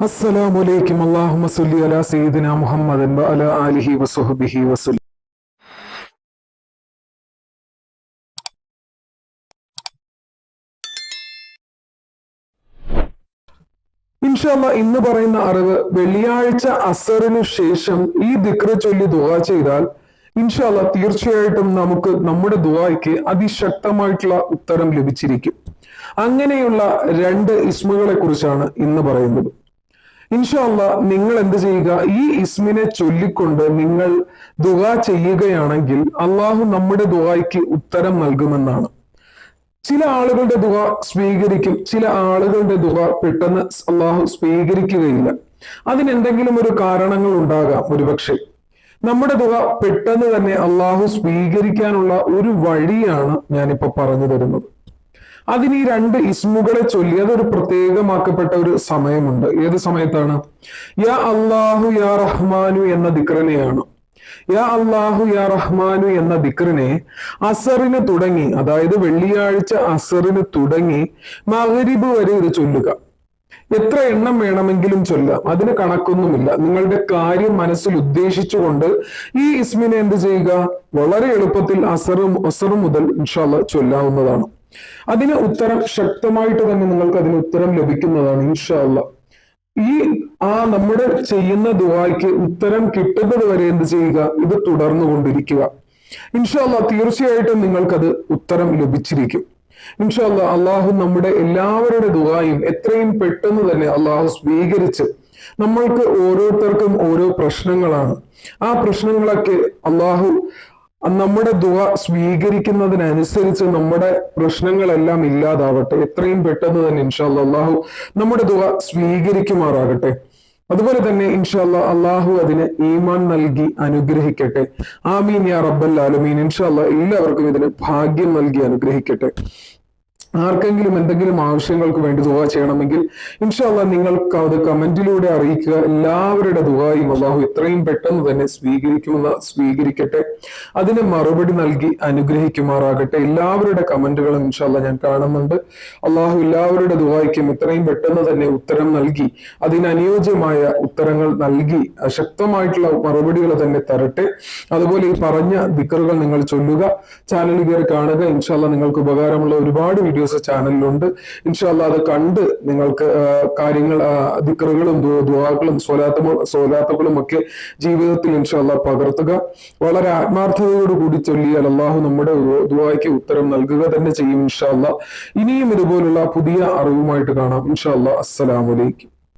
അലൈക്കും അല്ലാഹുമ്മ സല്ലി അലാ അലാ ആലിഹി വസുഹ്ബിഹി വസല്ലം ഇൻഷാല്ല ഇന്ന് പറയുന്ന അറിവ് വെള്ളിയാഴ്ച അസറിനു ശേഷം ഈ ദിക്ര ചൊല്ലി ദുആ ചെയ്താൽ ഇൻഷാല്ല തീർച്ചയായിട്ടും നമുക്ക് നമ്മുടെ ദുവായ്ക്ക് അതിശക്തമായിട്ടുള്ള ഉത്തരം ലഭിച്ചിരിക്കും. അങ്ങനെയുള്ള രണ്ട് ഇസ്മുകളെ കുറിച്ചാണ് ഇന്ന് പറയുന്നത്. ഇൻഷാല്ല നിങ്ങൾ എന്ത് ചെയ്യുക? ഈ ഇസ്മിനെ ചൊല്ലിക്കൊണ്ട് നിങ്ങൾ ദുആ ചെയ്യുകയാണെങ്കിൽ അള്ളാഹു നമ്മുടെ ദുആയ്ക്ക് ഉത്തരം നൽകുമെന്നാണ്. ചില ആളുകളുടെ ദുഹ സ്വീകരിക്കും ചില ആളുകളുടെ ദുഹ പെട്ടെന്ന് അള്ളാഹു സ്വീകരിക്കുകയില്ല. അതിനെന്തെങ്കിലും ഒരു കാരണങ്ങൾ ഉണ്ടാകാം ഒരുപക്ഷെ. നമ്മുടെ ദുഹ പെട്ടെന്ന് തന്നെ അള്ളാഹു സ്വീകരിക്കാനുള്ള ഒരു വഴിയാണ് ഞാനിപ്പോ പറഞ്ഞു തരുന്നത്. അതിന് ഈ രണ്ട് ഇസ്മുകളെ ചൊല്ലി അതൊരു പ്രത്യേകമാക്കപ്പെട്ട ഒരു സമയമുണ്ട്. ഏത് സമയത്താണ്? യാ അള്ളാഹു യാ റഹ്മാനു എന്ന ദിക്രനെയാണ് യാ അള്ളാഹു യാ റഹ്മാനു എന്ന ദിക്റിനെ അസറിന് തുടങ്ങി അതായത് വെള്ളിയാഴ്ച അസറിന് തുടങ്ങി മഹരിബ് വരെ ഇത് ചൊല്ലുക. എത്ര എണ്ണം വേണമെങ്കിലും ചൊല്ലാം അതിന് കണക്കൊന്നുമില്ല. നിങ്ങളുടെ കാര്യം മനസ്സിൽ ഉദ്ദേശിച്ചുകൊണ്ട് ഈ ഇസ്മിനെ എന്ത് ചെയ്യുക? വളരെ എളുപ്പത്തിൽ അസറും അസറു മുതൽ ഇൻഷാല്ല ചൊല്ലാവുന്നതാണ്. അതിന് ഉത്തരം ശക്തമായിട്ട് തന്നെ നിങ്ങൾക്ക് അതിന് ഉത്തരം ലഭിക്കുന്നതാണ് ഇൻഷാല്ല ഈ ആ നമ്മുടെ ചെയ്യുന്ന ദുവായ്ക്ക് ഉത്തരം കിട്ടുന്നത് വരെ എന്ത് ചെയ്യുക? ഇത് തുടർന്നു കൊണ്ടിരിക്കുക. ഇൻഷാല്ല തീർച്ചയായിട്ടും നിങ്ങൾക്കത് ഉത്തരം ലഭിച്ചിരിക്കും. ഇൻഷാല്ല അള്ളാഹു നമ്മുടെ എല്ലാവരുടെ ദുവായും എത്രയും പെട്ടെന്ന് തന്നെ അള്ളാഹു സ്വീകരിച്ച് നമ്മൾക്ക് ഓരോരുത്തർക്കും ഓരോ പ്രശ്നങ്ങളാണ്. ആ പ്രശ്നങ്ങളൊക്കെ അള്ളാഹു നമ്മുടെ ദുവ സ്വീകരിക്കുന്നതിനനുസരിച്ച് നമ്മുടെ പ്രശ്നങ്ങളെല്ലാം ഇല്ലാതാവട്ടെ. എത്രയും പെട്ടെന്ന് തന്നെ ഇൻഷാല്ല അള്ളാഹു നമ്മുടെ ദുവ സ്വീകരിക്കുമാറാകട്ടെ. അതുപോലെ തന്നെ ഇൻഷാ ഇൻഷാല്ല അള്ളാഹു അതിന് ഈമാൻ നൽകി അനുഗ്രഹിക്കട്ടെ. ആമീൻ യാ റബ്ബൽ ആലമീൻ. ഇൻഷാല്ല എല്ലാവർക്കും ഇതിന് ഭാഗ്യം നൽകി അനുഗ്രഹിക്കട്ടെ. ആർക്കെങ്കിലും എന്തെങ്കിലും ആവശ്യങ്ങൾക്ക് വേണ്ടി ദുവാ ചെയ്യണമെങ്കിൽ ഇൻഷാല്ല നിങ്ങൾക്ക് അത് കമന്റിലൂടെ അറിയിക്കുക. എല്ലാവരുടെ ദുവായും അള്ളാഹു എത്രയും പെട്ടെന്ന് തന്നെ സ്വീകരിക്കുമെന്ന് സ്വീകരിക്കട്ടെ. അതിന് മറുപടി നൽകി അനുഗ്രഹിക്കുമാറാകട്ടെ. എല്ലാവരുടെ കമന്റുകളും ഇൻഷാല്ല ഞാൻ കാണുന്നുണ്ട്. അള്ളാഹു എല്ലാവരുടെ ദുവായിക്കും എത്രയും പെട്ടെന്ന് തന്നെ ഉത്തരം നൽകി അതിനനുയോജ്യമായ ഉത്തരങ്ങൾ നൽകി ശക്തമായിട്ടുള്ള മറുപടികൾ തന്നെ തരട്ടെ. അതുപോലെ ഈ പറഞ്ഞ ദിക്കറുകൾ നിങ്ങൾ ചൊല്ലുക. ചാനൽ കയറി കാണുക. ഇൻഷാല്ല നിങ്ങൾക്ക് ഉപകാരമുള്ള ഒരുപാട് വീഡിയോസ് ചാനലിലുണ്ട് ഇൻഷാല്ല അത് കണ്ട് നിങ്ങൾക്ക് കാര്യങ്ങൾ ദിക്കറുകളും ദുവാക്കളും സ്വലാത്തമോ സ്വലാത്തുകളും ഒക്കെ ജീവിതത്തിൽ ഇൻഷാല്ല പകർത്തുക. വളരെ ആത്മാർത്ഥതയോട് കൂടി ചൊല്ലിയാൽ അല്ലാഹു നമ്മുടെ ദുവായ്ക്ക് ഉത്തരം നൽകുക തന്നെ ചെയ്യും ഇൻഷാല്ല ഇനിയും ഇതുപോലുള്ള പുതിയ അറിവുമായിട്ട് കാണാം. ഇൻഷാല്ല അസ്സലാമലൈക്കും